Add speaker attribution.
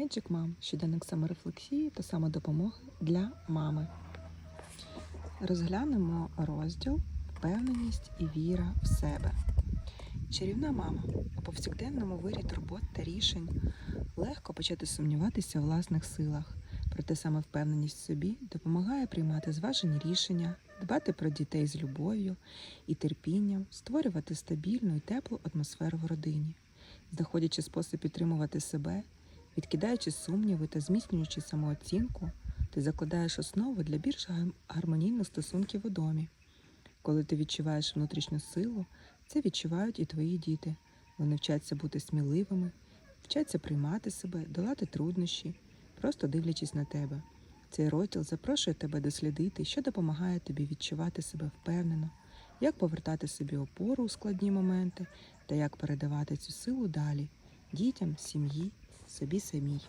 Speaker 1: Magic Mom – щоденник саморефлексії та самодопомоги для мами. Розглянемо розділ Впевненість і віра в себе. Чарівна мама у повсякденному вирі турбот та рішень легко почати сумніватися у власних силах, проте саме впевненість в собі допомагає приймати зважені рішення, дбати про дітей з любов'ю і терпінням, створювати стабільну і теплу атмосферу в родині, знаходячи спосіб підтримувати себе, відкидаючи сумніви та зміцнюючи самооцінку, ти закладаєш основу для більш гар- гармонійних стосунків у домі. Коли ти відчуваєш внутрішню силу, це відчувають і твої діти. Вони вчаться бути сміливими, вчаться приймати себе, долати труднощі, просто дивлячись на тебе. Цей розділ запрошує тебе дослідити, що допомагає тобі відчувати себе впевнено, як повертати собі опору у складні моменти та як передавати цю силу далі дітям, сім'ї, собі самій.